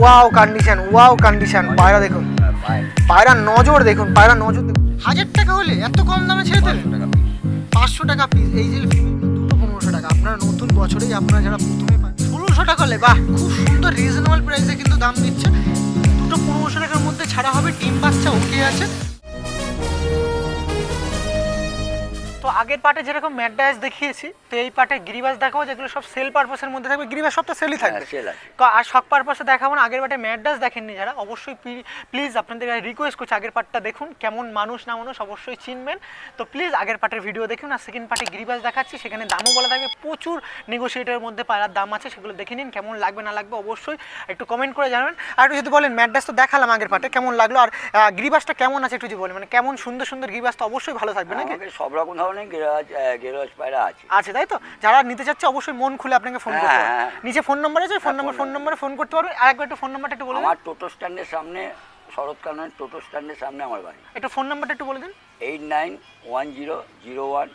Wow condition wow condition পায়রা দেখুন। পায়রা নজর দেখুন পায়রা নজর দেখুন। হাজার টাকা হলে এত কম দামে ছেড়ে দেবেন? পাঁচশো টাকা পিস এই যে দুটো পনেরোশো টাকা। আপনারা নতুন বছরেই আপনারা যারা প্রথমে পান ষোলোশো টাকা হলে বাহ খুব সুন্দর রিজনেবল প্রাইসে কিন্তু দাম দিচ্ছে। দুটো পনেরোশো টাকার মধ্যে ছাড়া হবে ডিম বাচ্চা ওকে আছে। তো আগের পার্টে যেরকম ম্যাডাস দেখিয়েছি তো এই পার্টে গিরিবাস দেখাবো যেগুলো সব সেল পারপাসের মধ্যে থাকবে। গিরিবাস সব তো সেলই থাকবে। সেল আছে। আর শখ পারপাসে দেখাবো না আগের পার্টে ম্যাডাস দেখেননি যারা অবশ্যই প্লিজ আপনাদের রিকোয়েস্ট করছি আগের পার্টটা দেখুন কেমন মানুষ না মানুষ অবশ্যই চিনবেন। তো প্লিজ আগের পার্টের ভিডিও দেখুন আর সেকেন্ড পার্টে গিরিবাস দেখাচ্ছি সেখানে দামও বলা থাকবে প্রচুর নেগোসিয়েটের মধ্যে পায়রার দাম আছে সেগুলো দেখে নিন কেমন লাগবে না লাগবে অবশ্যই একটু কমেন্ট করে জানাবেন। আর একটু যদি বলেন ম্যাডাস তো দেখালাম আগের পার্টে কেমন লাগল? আর গিরিবাসটা কেমন আছে একটু যদি বলেন মানে কেমন সুন্দর সুন্দর গিরিবাস তো অবশ্যই ভালো থাকবে নাকি? সব রকম ধরনের গেরাজ গেরাজ পায়রা আছে। আছে তাই তো? যারা নিতে চাচ্ছে অবশ্যই মন খুলে আপনাকে ফোন করতে হ্যাঁ, হবে। হ্যাঁ। নিচে ফোন নাম্বার আছে ফোন হ্যাঁ, নাম্বার ফোন নাম্বারে ফোন করতে পারবে আর একবার একটু ফোন নাম্বারটা একটু বলে আমার টোটো স্ট্যান্ডের সামনে শরৎকালের টোটো স্ট্যান্ডের সামনে আমার বাড়ি। একটু ফোন নাম্বারটা একটু বলে দিন। Eight nine one zero zero one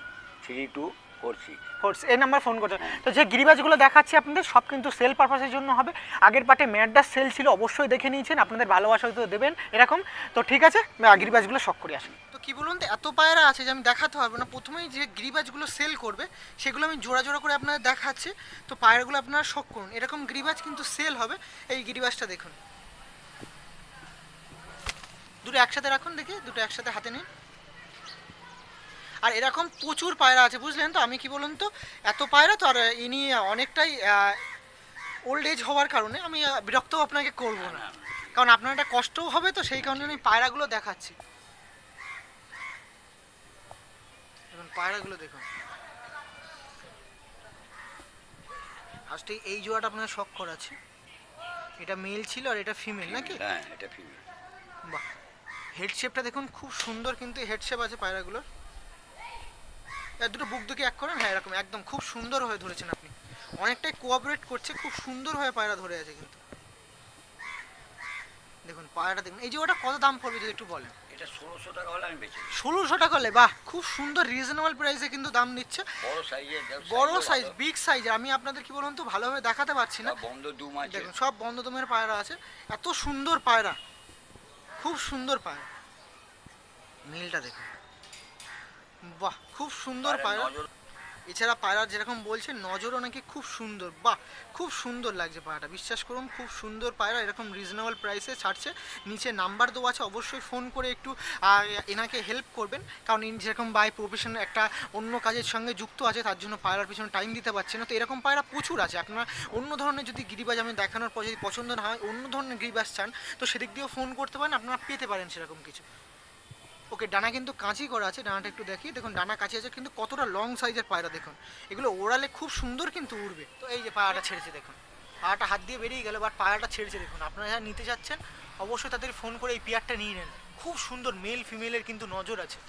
three two four six force এই নাম্বার ফোন করতে তো যে গিরিবাজগুলো দেখাচ্ছি আপনাদের সব কিন্তু সেল পারপাসের জন্য হবে। আগের পার্টে ম্যাডাস সেল ছিল অবশ্যই দেখে নিয়েছেন। আপনাদের ভালোবাসা হয়তো দেবেন এরকম। তো ঠিক আছে গিরিবাজগুলো শখ করে আসি তো কি বলুন তো, এত পায়রা আছে যে আমি দেখাতে পারব না। প্রথমেই যে গিরিবাজগুলো সেল করবে, সেগুলো আমি জোড়া জোড়া করে আপনাদের দেখাচ্ছি। তো পায়রাগুলো আপনারা শখ করুন। এরকম গ্রিবাজ কিন্তু সেল হবে। এই গিরিবাজটা দেখুন। দুটো একসাথে রাখুন দেখি, দুটো একসাথে হাতে নিন। আর এরকম প্রচুর পায়রা আছে, বুঝলেন তো? আমি কি বলুন তো, এত পায়রা তো আর ইনি অনেকটাই ওল্ড এজ হওয়ার কারণে আমি বিরক্তও আপনাকে করব না। কারণ আপনার একটা কষ্টও হবে তো, সেই কারণে আমি পায়রাগুলো দেখাচ্ছি দেখুন পায়রাগুলো দেখুন। ফার্স্টে এই জোড়াটা আপনার শখ করাচ্ছি। এটা মেল ছিল আর এটা ফিমেল নাকি? হ্যাঁ এটা ফিমেল বাহ। হেড শেপটা দেখুন খুব সুন্দর কিন্তু হেড শেপ আছে পায়রাগুলোর। দুটো বুক দুকে এক করেন? হ্যাঁ এরকম একদম খুব সুন্দর হয়ে ধরেছেন আপনি। অনেকটাই কোঅপারেট করছে খুব সুন্দর হয়ে পায়রা ধরে আছে কিন্তু। দেখুন পায়রাটা দেখুন এই যে ওটা কত দাম পড়বে যদি একটু বলেন? এটা ষোলোশো টাকা হলে আমি বেচি ষোলোশো টাকা হলে বাহ খুব সুন্দর রিজনেবল প্রাইসে কিন্তু দাম নিচ্ছে। বড় সাইজের বড় সাইজ বিগ সাইজ আমি আপনাদের কি বলুন তো ভালোভাবে দেখাতে পারছি না। বন্ধ দুম আছে। দেখুন সব বন্ধ দুমের পায়রা আছে। এত সুন্দর পায়রা খুব সুন্দর পায়রা। মিলটা দেখুন। বাহ খুব সুন্দর পায়রা। এছাড়া পায়রা যেরকম বলছে নজরও নাকি খুব সুন্দর। বাহ, খুব সুন্দর লাগছে পায়রাটা। বিশ্বাস করুন, খুব সুন্দর পায়রা, এরকম রিজনেবল প্রাইসে ছাড়ছে। নিচে নাম্বার দেওয়া আছে, অবশ্যই ফোন করে একটু এনাকে হেল্প করবেন। কারণ ইনি যেরকম বাই প্রফেশন একটা অন্য কাজের সঙ্গে যুক্ত আছে, তার জন্য পায়রার পিছনে টাইম দিতে পারছে না। তো এরকম পায়রা প্রচুর আছে। আপনারা অন্য ধরনের যদি গিরিবাজ আমি দেখানোর পর যদি পছন্দ না হয়, অন্য ধরনের গিরিবাজ চান, তো সেদিক দিয়েও ফোন করতে পারেন, আপনারা পেতে পারেন সেরকম কিছু। ওকে, ডানা কিন্তু কাঁচি করা আছে, ডানাটা একটু দেখি। দেখুন, ডানা কাঁচি আছে, কিন্তু কতটা লং সাইজের পায়রা দেখুন। এগুলো ওড়ালে খুব সুন্দর কিন্তু উড়বে। তো এই যে পায়রাটা ছেড়েছে, দেখুন। পায়রাটা হাত দিয়ে বেরিয়ে গেল বাট পায়রাটা ছেড়েছে, দেখুন। আপনারা যারা নিতে চাচ্ছেন অবশ্যই তাদের ফোন করে এই পেয়ারটা নিয়ে নেন। খুব সুন্দর মেল ফিমেলের কিন্তু নজর আছে।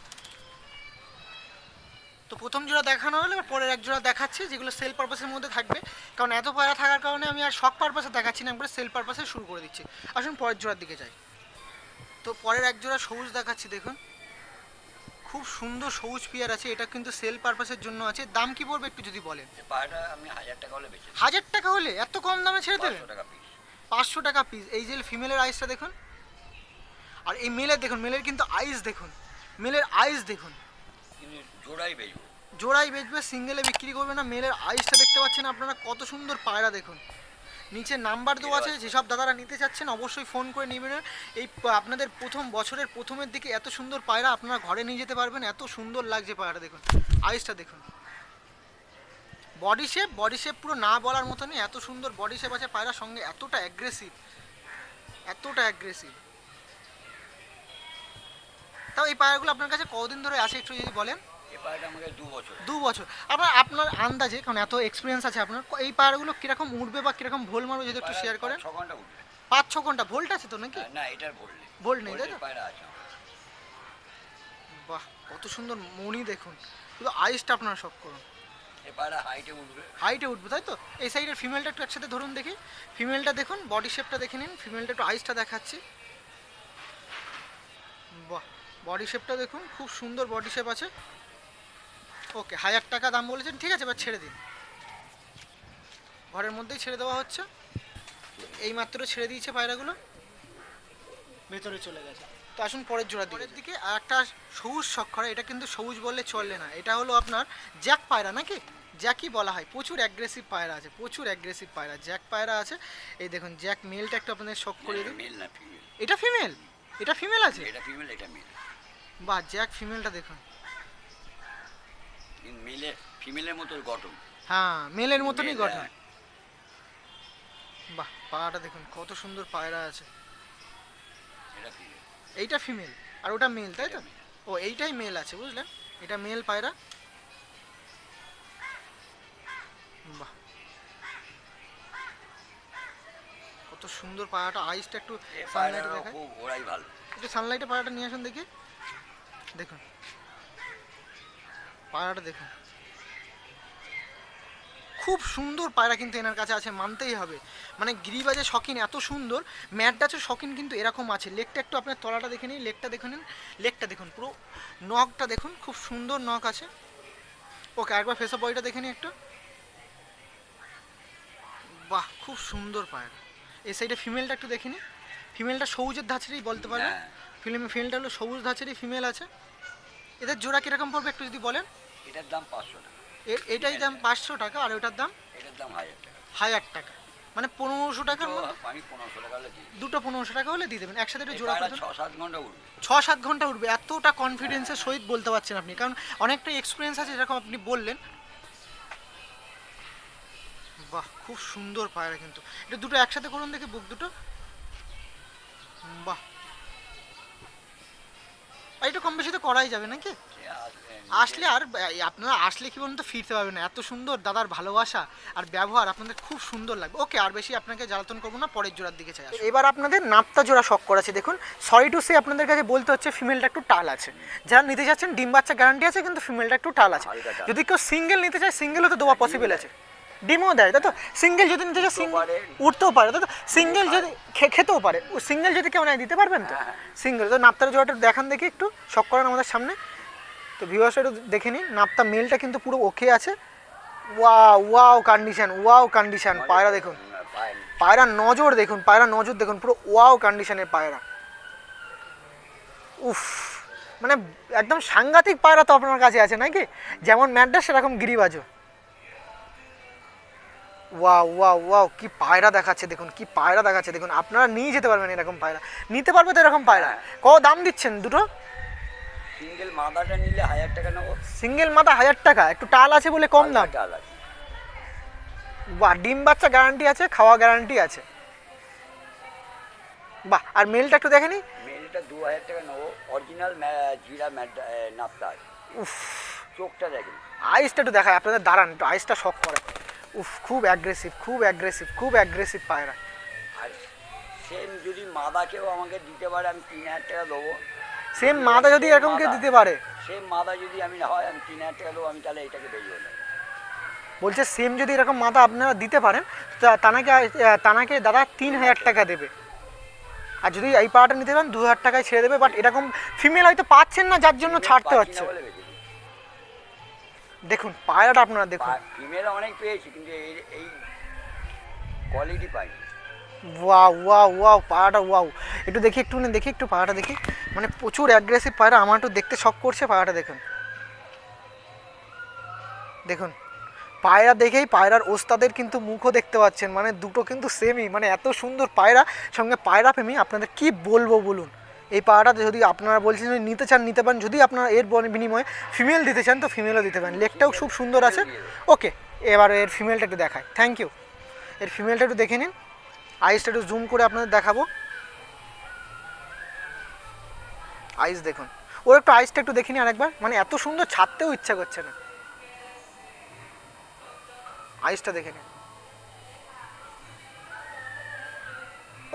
তো প্রথম জোড়া দেখানো হলে পরের এক জোড়া দেখাচ্ছি, যেগুলো সেল পারপাসের মধ্যে থাকবে। কারণ এত পায়রা থাকার কারণে আমি আর শখ পারপাসে দেখাচ্ছি না, একবারে সেল পারপাসে শুরু করে দিচ্ছি। আসুন পরের জোড়ার দিকে যাই। তো পরের এক জোড়া সবুজ দেখাচ্ছি দেখুন। খুব সুন্দর সবুজ পেয়ার আছে এটা কিন্তু সেল পারপাসের জন্য আছে। দাম কি পড়বে একটু যদি বলেন? হাজার টাকা হলে এত কম দামে ছেড়ে পিস পাঁচশো টাকা পিস এই যে ফিমেলের আইসটা দেখুন। আর এই মেলের দেখুন মেলের কিন্তু আইস দেখুন। মেলের আইস দেখুন। জোড়াই বেচবো। জোড়াই বেচবে সিঙ্গেলে বিক্রি করবে না। মেলের আইসটা দেখতে পাচ্ছেন আপনারা কত সুন্দর পায়রা দেখুন। নিচে নাম্বার দেওয়া আছে যেসব দাদারা নিতে চাচ্ছেন অবশ্যই ফোন করে নেবেন। এই আপনাদের প্রথম বছরের প্রথমের দিকে এত সুন্দর পায়রা আপনারা ঘরে নিয়ে যেতে পারবেন এত সুন্দর লাগছে পায়রা দেখুন আইসটা দেখুন। বডি শেপ বডি শেপ পুরো না বলার মতনই এত সুন্দর বডি শেপ আছে পায়রার সঙ্গে এতটা অ্যাগ্রেসিভ এতটা অ্যাগ্রেসিভ তাও এই পায়রাগুলো আপনার কাছে কতদিন ধরে আছে একটু যদি বলেন? দু বছর। আপনার আপনার আন্দাজে কারণ এত এক্সপিরিয়েন্স আছে আপনার এই পাহাড়গুলো কীরকম উঠবে বা কীরকম ভোল মারবে যদি একটু শেয়ার করেন? পাঁচ ছ ঘণ্টা ভোল্ট আছে তো নাকি? না এটার ভোল্ট নেই। তাই তো। বাহ কত সুন্দর মনি দেখুন। শুধু আইসটা আপনারা সব করুন। এই হাইটে উঠবে হাইটে উঠবে তাই তো? এই সাইডের ফিমেলটা একটু একসাথে ধরুন দেখি। ফিমেলটা দেখুন বডি শেপটা দেখে নিন। ফিমেলটা একটু আইসটা দেখাচ্ছি। বাহ বডি শেপটা দেখুন খুব সুন্দর বডি শেপ আছে। ওকে হাজার টাকা দাম বলেছেন ঠিক আছে এবার ছেড়ে দিন। ঘরের মধ্যেই ছেড়ে দেওয়া হচ্ছে। এই মাত্র ছেড়ে দিয়েছে পায়রাগুলো। ভেতরে চলে গেছে। তো আসুন পরের জোড়া পরের দিকে আর একটা সবুজ শক্করা এটা কিন্তু সবুজ বললে চলবে না। এটা হলো আপনার জ্যাক পায়রা নাকি? জ্যাকই বলা হয়। প্রচুর অ্যাগ্রেসিভ পায়রা আছে প্রচুর অ্যাগ্রেসিভ পায়রা। জ্যাক পায়রা আছে। এই দেখুন জ্যাক মেলটা একটু আপনাদের শখ করে দিন এটা ফিমেল এটা ফিমেল আছে? এটা ফিমেল এটা মেল বা জ্যাক ফিমেলটা দেখুন। মেলের ফিমেলের মতো গঠন। হ্যাঁ মেলের মতনই গঠন। হ্যাঁ। বাহ পায়রাটা দেখুন কত সুন্দর পায়রা আছে। এটা ফিমেল এইটা ফিমেল আর ওটা মেল তাই তো? ও এইটাই মেল আছে বুঝলেন? এটা মেল পায়রা। বাহ। কত সুন্দর পায়রাটা আইসটা একটু সানলাইটে দেখায়। ওরাই ভালো। একটু সানলাইটে পায়রাটা নিয়ে আসুন দেখি। দেখুন। পায়রাটা দেখুন। খুব সুন্দর পায়রা কিন্তু এনার কাছে আছে মানতেই হবে। মানে গিরিবাজে শখিন এত সুন্দর ম্যাটডাচের শখিন কিন্তু এরকম আছে। লেকটা একটু আপনার তলাটা দেখে নিন লেকটা দেখে নিন লেকটা দেখুন পুরো নখটা দেখুন খুব সুন্দর নখ আছে। ওকে একবার ফেসা বয়টা দেখে নিন একটু। বাহ খুব সুন্দর পায়রা। এই সাইডে ফিমেলটা একটু দেখে নিন ফিমেলটা সবুজের ধাঁচেরই বলতে পারবেন হ্যাঁ। ফিল্ম ফিমেলটা হলো সবুজ ধাঁচেরই ফিমেল আছে। এদের জোড়া কীরকম পড়বে একটু যদি বলেন? এটার দাম পাঁচশো টাকা। এটাই দাম পাঁচশো টাকা আর ওটার দাম? এটার দাম হাজার টাকা। হাজার টাকা। মানে পনেরোশো টাকার মধ্যে আমি পনেরোশো টাকা হলে দুটো পনেরোশো টাকা হলে দিয়ে দেবেন। একসাথে একটু জোড়া ছ সাত ঘণ্টা উঠবে ছ সাত ঘণ্টা উঠবে এতটা কনফিডেন্সের সহিত বলতে পারছেন আপনি। কারণ অনেকটা এক্সপিরিয়েন্স আছে যেরকম আপনি বললেন। বাহ খুব সুন্দর পায়রা কিন্তু। এটা দুটো একসাথে করুন দেখি বুক দুটো। বাহ। আর এটা কম বেশি তো করাই যাবে নাকি? আসলে আর আপনারা আসলে কি বলুন তো ফিরতে পারবেন না। এত সুন্দর দাদার ভালোবাসা আর ব্যবহার আপনাদের খুব সুন্দর লাগবে। ওকে আর বেশি আপনাকে জ্বালাতন করব না পরের জোড়ার দিকে চাই এবার আপনাদের নাপ্তা জোড়া শখ করাছে দেখুন সরি টু সে আপনাদের কাছে বলতে হচ্ছে ফিমেলটা একটু টাল আছে। যারা নিতে চাচ্ছেন ডিম বাচ্চা গ্যারান্টি আছে কিন্তু ফিমেলটা একটু টাল আছে। যদি কেউ সিঙ্গেল নিতে চায় সিঙ্গেলও তো দেওয়া পসিবল আছে। ডিমও দেয়। তাই তো? সিঙ্গেল যদি নিতে। উঠতেও পারে। তাই তো? সিঙ্গেল যদি খে- খেতেও পারে। সিঙ্গেল যদি কেউ নেয় দিতে পারবেন তো? হ্যাঁ। সিঙ্গেল তো নাপ্তার জোড়াটা দেখান দেখি একটু। শখ করেন আমাদের সামনে। তো ভিউয়ার্স একটু দেখে নিন। নাপ্তা মেলটা কিন্তু পুরো ওকে আছে। Wow wow condition wow condition পায়রা দেখুন। পায় পায়রা। নজর দেখুন। পায়রা নজর দেখুন। পুরো ওয়াও কন্ডিশনের পায়রা। উফ। মানে একদম সাংঘাতিক পায়রা তো আপনার কাছে আছে নাকি? যেমন ম্যাড্রাস সেরকম গিরিবাজও। ওয়াও ওয়াও ওয়াও কি পায়রা দেখাচ্ছে দেখুন কি পায়রা দেখাচ্ছে দেখুন আপনারা নিয়ে যেতে পারবেন এরকম পায়রা। নিতে পারবে তো এরকম পায়রা। ক দাম দিচ্ছেন? দুটো? সিঙ্গেল মাদাটা নিলে হাজার টাকা নেব। সিঙ্গেল মাথা হাজার টাকা একটু টাল আছে বলে কম দাম। ডাল আছে। বাহ ডিম বাচ্চা গ্যারান্টি আছে খাওয়া গ্যারান্টি আছে। বাহ আর মেলটা একটু দেখে নি মেলটা দু হাজার টাকা নেব। অরিজিনাল জিরা নাপ্তা উফ। চোখটা দেখেন। আইসটা একটু দেখায় আপনাদের দাঁড়ান একটু আইসটা শখ করে উফ খুব অ্যাগ্রেসিভ খুব অ্যাগ্রেসিভ খুব অ্যাগ্রেসিভ পায়রা। আর সেম যদি মাদাকেও আমাকে দিতে পারে আমি তিন হাজার টাকা দেবো। সেম মাদা যদি এরকম কেউ দিতে পারে? সেম মাদা যদি আমি না হয় আমি তিন হাজার টাকা দেবো আমি তাহলে এটাকে বেরিয়ে নেব বলছে সেম যদি এরকম মাদা আপনারা দিতে পারেন তা- তানাকে তানাকে দাদা তিন হাজার টাকা দেবে। আর যদি এই পাড়াটা নিতে পারেন দু হাজার টাকায় ছেড়ে দেবে বাট এরকম ফিমেল হয়তো পাচ্ছেন না যার জন্য ছাড়তে হচ্ছে। দেখুন পায়রাটা আপনারা দেখুন। ফিমেল অনেক পেয়েছি কিন্তু এই এই কোয়ালিটি পাইনি ওয়াও ওয়াও ওয়াও পায়রাটা ওয়াও। একটু দেখি একটু দেখি একটু পায়রাটা দেখি। মানে প্রচুর অ্যাগ্রেসিভ পায়রা আমার একটু দেখতে শখ করছে পায়রাটা দেখুন। দেখুন পায়রা দেখেই পায়রার ওস্তাদের কিন্তু মুখও দেখতে পাচ্ছেন। মানে দুটো কিন্তু সেমই মানে এত সুন্দর পায়রা সঙ্গে পায়রা প্রেমী। আপনাদের কি বলব বলুন? এই পায়রাটা যদি আপনারা বলছেন যদি নিতে চান, নিতে পারেন। যদি আপনারা এর বিনিময়ে ফিমেল দিতে চান, তো ফিমেলও দিতে পারেন। লেকটাও খুব সুন্দর আছে। ওকে এবার এর ফিমেলটা একটু দেখায় থ্যাংক ইউ এর ফিমেলটা একটু দেখে নিন। আইসটা একটু জুম করে আপনাদের দেখাবো। আইস দেখুন। ওর একটু আইসটা একটু দেখিনি আরেকবার। মানে এত সুন্দর ছাড়তেও ইচ্ছা করছে না। আইসটা দেখে নিন।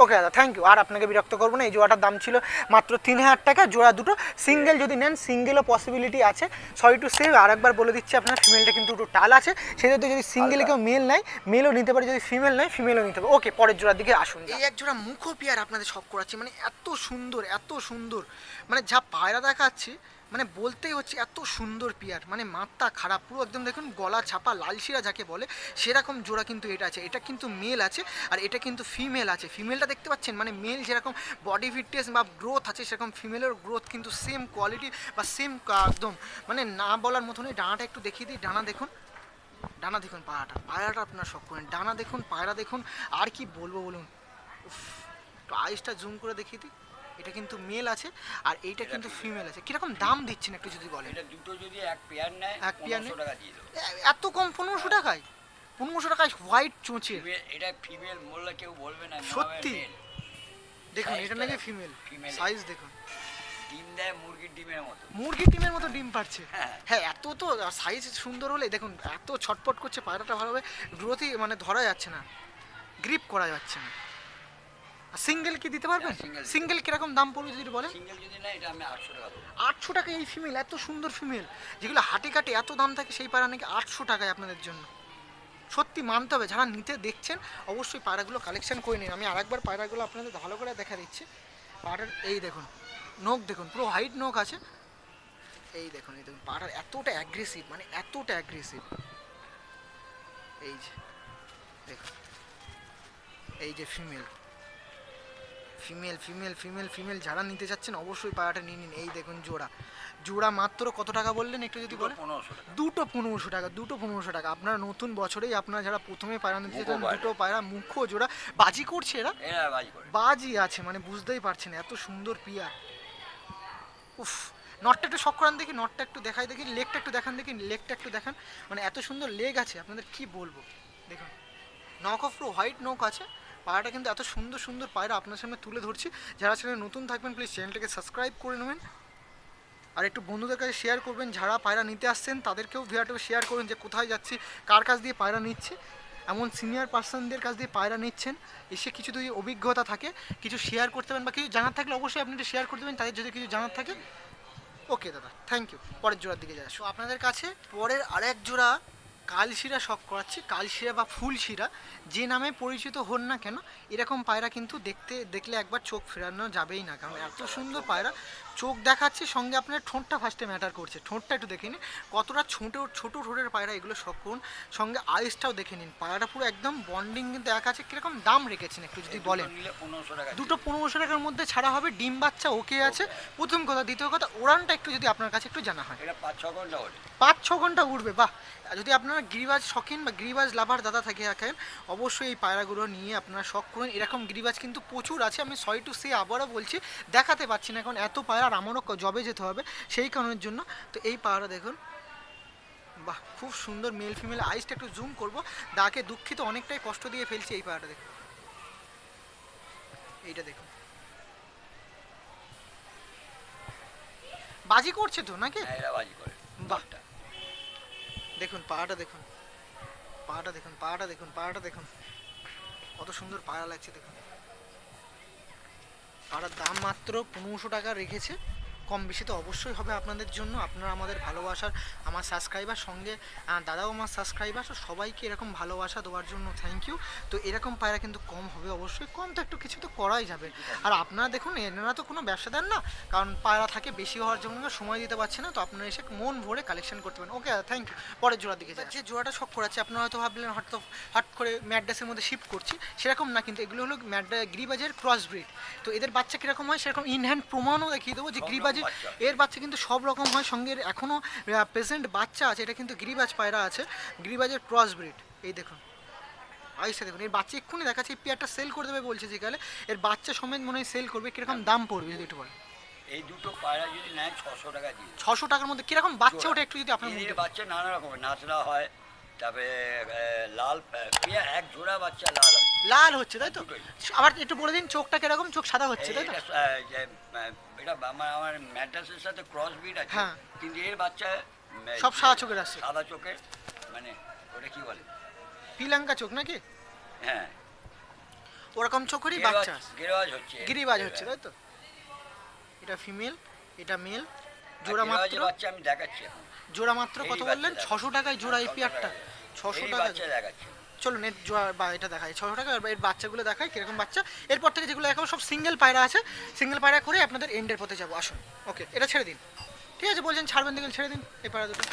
ওকে দাদা থ্যাংক ইউ আর আপনাকে বিরক্ত করব না, এই জোড়াটার দাম ছিল মাত্র তিন হাজার টাকা, জোড়া দুটো সিঙ্গেল যদি নেন সিঙ্গেলও পসিবিলিটি আছে। সরি টু সেভ আর একবার বলে দিচ্ছি আপনার ফিমেলটা কিন্তু একটু টাল আছে। সেক্ষেত্রে যদি সিঙ্গেলে কেউ মেল নেয় মেলও নিতে পারে, যদি ফিমেল নেয় ফিমেলও নিতে পারে। ওকে পরের জোড়ার দিকে আসুন। এই এক জোড়া মুখো পেয়ার আপনাদের সব করাচ্ছি মানে এত সুন্দর এত সুন্দর। মানে যা পায়রা দেখাচ্ছি মানে বলতেই হচ্ছে এত সুন্দর পিয়ার মানে মাত্রা খারাপ, পুরো একদম দেখুন গলা ছাপা লালশিরা যাকে বলে, সেরকম জোড়া কিন্তু এটা আছে। এটা কিন্তু মেল আছে আর এটা কিন্তু ফিমেল আছে। ফিমেলটা দেখতে পাচ্ছেন? মানে মেল যেরকম বডি ফিটনেস বা গ্রোথ আছে, সেরকম ফিমেলের গ্রোথ কিন্তু সেম কোয়ালিটি বা সেম একদম মানে না বলার মতনই ডানাটা একটু দেখিয়ে দিই। ডানা দেখুন। ডানা দেখুন পায়রাটা পায়রাটা আপনার শখ করেন। ডানা দেখুন, পায়রা দেখুন। আর কি বলব বলুন? আইসটা জুম করে দেখিয়ে দিই। এটা কিন্তু মেল আছে আর এইটা কিন্তু ফিমেল আছে। কীরকম দাম দিচ্ছেন একটু যদি বলেন? এটা দুটো যদি এক পেয়ার নেয় এক পেয়ার টাকা দিয়ে দেবো। এত কম পনেরোশো টাকায়? পনেরোশো টাকায় হোয়াইট চোঁচে এটা ফিমেল বললে কেউ বলবে না সত্যি? দেখুন এটা নাকি ফিমেল সাইজ দেখুন। ডিম দেয় মুরগির ডিমের মতো। মুরগি ডিমের মতো ডিম পাচ্ছে হ্যাঁ। হ্যাঁ এত তো সাইজ সুন্দর হলে দেখুন এত ছটপট করছে পায়রাটা ভালোভাবে গ্রোথই মানে ধরা যাচ্ছে না। গ্রিপ করা যাচ্ছে না। সিঙ্গেল কি দিতে পারবেন? হ্যাঁ, সিঙ্গেল কীরকম দাম পড়বে যদি বলেন? টাকা আটশো টাকা এই ফিমেল এত সুন্দর ফিমেল যেগুলো হাটে কাটে এত দাম থাকে সেই পাড়া নাকি আটশো টাকায় আপনাদের জন্য। সত্যি মানতে হবে যারা নিতে দেখছেন অবশ্যই পায়রাগুলো কালেকশন করে নিন। আমি আরেকবার পায়রাগুলো আপনাদের ভালো করে দেখা দিচ্ছি। পাড়ার এই দেখুন নখ দেখুন পুরো হাইট নখ আছে। এই দেখুন এই দেখুন পাড়ার এতটা অ্যাগ্রেসিভ মানে এতটা অ্যাগ্রেসিভ এই যে দেখুন এই যে female female female female female যারা নিতে চাচ্ছেন অবশ্যই পায়রাটা নিয়ে নিন। এই দেখুন জোড়া। জোড়া মাত্র কত টাকা বললেন? একটু যদি বলেন। দুটো পনেরোশো টাকা দুটো পনেরোশো টাকা। আপনার নতুন বছরেই আপনারা যারা প্রথমে পায়রা নিতে চান দুটো পায়রা মুখ্য জোড়া। বাজি করছে এরা? বাজি আছে মানে বুঝতেই পারছেন এত সুন্দর পিয়া উফ নটটা একটু শখ করান দেখি নটটা একটু দেখাই দেখি লেগটা একটু দেখান দেখি লেগটা একটু দেখান। মানে এত সুন্দর লেগ আছে আপনাদের কি বলব? দেখুন। নক অফ হোয়াইট নক আছে। পায়রাটা কিন্তু এত সুন্দর সুন্দর পায়রা আপনার সামনে তুলে ধরছি। যারা চ্যানেলে নতুন থাকবেন প্লিজ চ্যানেলটাকে সাবস্ক্রাইব করে নেবেন। আর একটু বন্ধুদের কাছে শেয়ার করবেন, যারা পায়রা নিতে আসছেন, তাদেরকেও ভিডিওটা শেয়ার করুন যে কোথায় যাচ্ছি, কার কাছ দিয়ে পায়রা নিচ্ছে। এমন সিনিয়র পার্সনদের কাছ দিয়ে পায়রা নিচ্ছেন, এসে কিছু যদি অভিজ্ঞতা থাকে, কিছু শেয়ার করতে পারেন বা কিছু জানার থাকলে অবশ্যই আপনি একটু শেয়ার করে দেবেন তাদের যদি কিছু জানার থাকে ওকে দাদা থ্যাংক ইউ পরের জোড়ার দিকে তো আপনাদের কাছে পরের আরেক জোড়া কালশিরা শখ করাচ্ছি কালশিরা বা ফুলশিরা যে নামে পরিচিত হন না কেন এরকম পায়রা কিন্তু দেখতে দেখলে একবার চোখ ফেরানো যাবেই না কারণ এত সুন্দর পায়রা চোখ দেখাচ্ছে সঙ্গে আপনার ঠোঁটটা ফার্স্টে ম্যাটার করছে। ঠোঁটটা একটু দেখে নিন কতটা ছোটো ছোটো ঠোঁটের পায়রা এগুলো শখ করুন সঙ্গে আইসটাও দেখে নিন। পায়রাটা পুরো একদম বন্ডিং কিন্তু এক আছে কীরকম দাম রেখেছেন একটু যদি বলেন? দুটো পনেরোশো টাকার মধ্যে ছাড়া হবে ডিম বাচ্চা ওকে আছে। প্রথম কথা দ্বিতীয় কথা ওড়ানটা একটু যদি আপনার কাছে একটু জানা হয়। পাঁচ ছ ঘণ্টা ওঠে। পাঁচ ছ ঘণ্টা উঠবে বাহ! যদি আপনারা গিরিবাজ শখেন বা গিরিবাজ লাভার দাদা থাকে থাকেন অবশ্যই এই পায়রাগুলো নিয়ে আপনারা শখ করুন। এরকম গিরিবাজ কিন্তু প্রচুর আছে আমি সরি টু সে আবারও বলছি দেখাতে পাচ্ছি না এখন এত পায়রা আর আমারও জবে যেতে হবে সেই কারণের জন্য। তো এই পায়রা দেখুন বাহ খুব সুন্দর মেল ফিমেল আইসটা একটু জুম করব দাকে দুঃখিত অনেকটাই কষ্ট দিয়ে ফেলছি এই পায়রাটা দেখুন। এইটা দেখুন। বাজি করছে তো নাকি? হ্যাঁ বাজি করে। বাহ। দেখুন পাহাড়টা দেখুন। পাহাড়টা দেখুন পাহাড়টা দেখুন পাহাড়টা দেখুন। কত সুন্দর পাড়া লাগছে, দেখুন। পাড়ার দাম মাত্র পনেরোশো টাকা রেখেছে। কম বেশি তো অবশ্যই হবে আপনাদের জন্য। আপনারা আমাদের ভালোবাসার আমার সাবস্ক্রাইবার সঙ্গে দাদাও আমার সাবস্ক্রাইবার তো সবাইকে এরকম ভালোবাসা দেওয়ার জন্য থ্যাংক ইউ তো এরকম পায়রা কিন্তু কম হবে অবশ্যই। কম তো একটু কিছু তো করাই যাবে। আর আপনারা দেখুন এনারা তো কোনো ব্যবসা দেন না। কারণ পায়রা থাকে বেশি হওয়ার জন্য সময় দিতে পারছে না। তো আপনারা এসে মন ভরে কালেকশন করতে পারেন। ওকে থ্যাংক ইউ পরের জোড়ার দিকে যাই যে জোড়াটা শখ করাচ্ছে আপনারা হয়তো ভাবলেন হয়তো হট করে ম্যাড্রাসের মধ্যে শিফট করছি। সেরকম না কিন্তু এগুলো হলো ম্যাড্রা গ্রিবাজের ক্রস ব্রিড তো এদের বাচ্চা কীরকম হয়? সেরকম ইনহ্যান্ড প্রমাণও দেখিয়ে দেবো যে সব রকম এর বাচ্চা কিন্তু সব রকম হয়। সঙ্গে এখনও প্রেজেন্ট বাচ্চা আছে। এটা কিন্তু গিরিবাজ পায়রা আছে। গিরিবাজের ক্রস ব্রিড এই দেখুন। আইসে দেখুন। এর বাচ্চা এক্ষুনি দেখাচ্ছে। এই পেয়ারটা সেল করে দেবে বলছে যেকালে এর বাচ্চা সমেত মনে হয় সেল করবে। কীরকম দাম পড়বে যদি একটু বলেন? এই দুটো পায়রা যদি নেয় ছশো টাকা দিয়ে। ছশো টাকার মধ্যে। কীরকম বাচ্চা ওটা একটু যদি আপনার বাচ্চা নানা রকমের। নাচড়া হয় তারপরে লাল পেয়া এক জোড়া বাচ্চা লাল লাল হচ্ছে তাই তো? আবার একটু বলে দিন চোখটা কীরকম? চোখ সাদা হচ্ছে তাই তো? এটা আমার আমার ম্যাড্রাসের সাথে ক্রস বিট আছে হ্যাঁ। কিন্তু এর বাচ্চা সব সাদা চোখের আছে। সাদা চোখের মানে ওটা কি বলে? পিলাঙ্কা চোখ নাকি? হ্যাঁ। ওরকম চোখেরই বাচ্চা আছে। গেরোয়াজ হচ্ছে। গিরিবাজ হচ্ছে তাই তো? এটা ফিমেল এটা মেল জোড়া মাত্র বাচ্চা আমি দেখাচ্ছি জোড়া মাত্র কত বললেন? ছশো টাকায় জোড়া এই পেয়ারটা। ছশো টাকা দেখাচ্ছি। চলো নেট বা এটা দেখাই ছশো টাকা এর বাচ্চাগুলো দেখাই কীরকম বাচ্চা। এরপর থেকে যেগুলো দেখাবো সব সিঙ্গেল পায়রা আছে সিঙ্গেল পায়রা করে আপনাদের এন্ডের পথে যাব আসুন। ওকে এটা ছেড়ে দিন। ঠিক আছে বলছেন ছাড়বেন দেখে ছেড়ে দিন এই পায়রা দুটো।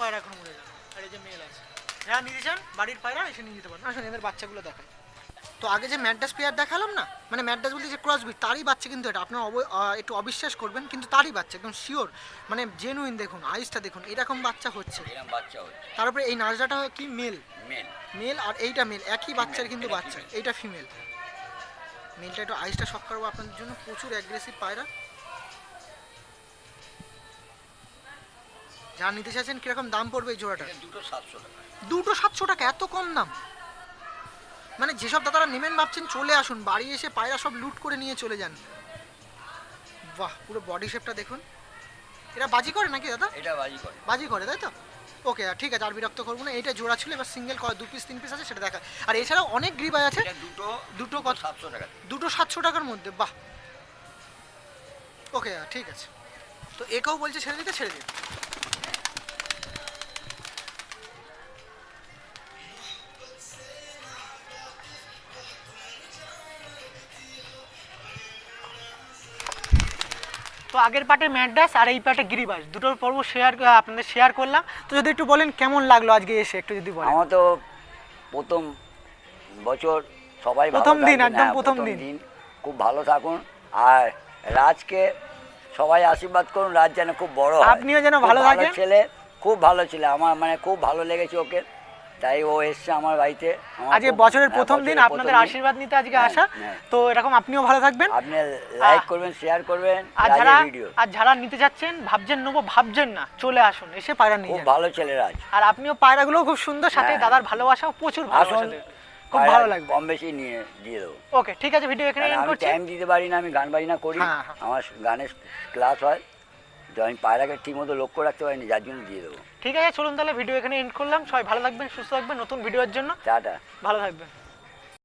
পায়রা এখন উড়ে যাবে। আর এই যে মেল আছে। হ্যাঁ নিতে চান? বাড়ির পায়রা এসে নিয়ে যেতে পারেন। আসুন এদের বাচ্চাগুলো দেখায় তো আগে যে ম্যাডাস পেয়ার দেখালাম না? মানে ম্যাডাস বলতে যে ক্রসবিট তারই বাচ্চা কিন্তু এটা। আপনার একটু অবিশ্বাস করবেন কিন্তু তারই বাচ্চা একদম শিওর মানে জেনুইন দেখুন আইসটা দেখুন এরকম বাচ্চা হচ্ছে। এরকম বাচ্চা হচ্ছে। তারপরে এই নাজরাটা কি? মেল মেল আর এইটা মেল একই বাচ্চার কিন্তু বাচ্চা এইটা ফিমেল মেলটা একটু আইসটা শখ করব আপনাদের জন্য প্রচুর অ্যাগ্রেসিভ পায়রা। যা নিতে চাইছেন কীরকম দাম পড়বে এই জোড়াটা দুটো সাতশো টাকা। দুটো সাতশো টাকা এত কম দাম। মানে যেসব দাদারা নেবেন ভাবছেন চলে আসুন। বাড়ি এসে পায়রা সব লুট করে নিয়ে চলে যান। বাহ পুরো বডি শেপটা দেখুন। এরা বাজি করে নাকি দাদা? এটা বাজি করে। বাজি করে তাই তো? ওকে ঠিক আছে আর বিরক্ত করব না। এটা জোড়া ছিল এবার সিঙ্গেল দু পিস তিন পিস আছে সেটা দেখা। আর এছাড়াও অনেক গ্রিবাই আছে। দুটো দুটো দুটো কত? সাতশো টাকা। দুটো সাতশো টাকার মধ্যে বাহ। ওকে ঠিক আছে। তো একেও বলছে ছেড়ে দিতে ছেড়ে দিন তো আগের পাটে ম্যাড্রাস আর এই পাটে গিরিবাস। দুটোর পর্ব শেয়ার আপনাদের শেয়ার করলাম। তো যদি একটু বলেন কেমন লাগল আজকে এসে? একটু যদি বলেন। আমার তো প্রথম বছর সবাই প্রথম দিন, একদম হ্যাঁ, প্রথম দিন। খুব ভালো থাকুন। আর রাজকে সবাই আশীর্বাদ করুন। রাজ যেন খুব বড় আপনিও যেন ভালো থাকেন। ছেলে খুব ভালো ছিল। আমার মানে খুব ভালো লেগেছে ওকে। তাই ও এসছে আমার বাড়িতে। আজকে বছরের হ্যাঁ, প্রথম দিন আপনাদের আশীর্বাদ নিতে আজকে হ্যাঁ, আসা। হ্যাঁ। তো এরকম আপনিও ভালো থাকবেন। আপনি লাইক করবেন শেয়ার করবেন আর যারা ভিডিও আর যারা নিতে যাচ্ছেন ভাবছেন নেব ভাবছেন না চলে আসুন এসে পায়রা নিয়ে খুব ভালো ছেলে রাজ আর আপনিও পায়রাগুলো খুব সুন্দর সাথে। দাদার ভালোবাসাও প্রচুর ভালোবাসা খুব ভালো লাগবে। কম বেশি নিয়ে দিয়ে দেবো। ওকে ঠিক আছে ভিডিও এখানে এন্ড আমি করছি। টাইম দিতে পারি না আমি গান বাজনা করি। আমার গানের ক্লাস হয়। তো আমি পায়রাকে ঠিক মতো লক্ষ্য রাখতে পারিনি যার জন্য দিয়ে দেবো। ঠিক আছে চলুন তাহলে ভিডিও এখানে এন্ড করলাম। সবাই ভালো থাকবেন সুস্থ থাকবেন নতুন ভিডিওর জন্য। টাটা। ভালো থাকবেন।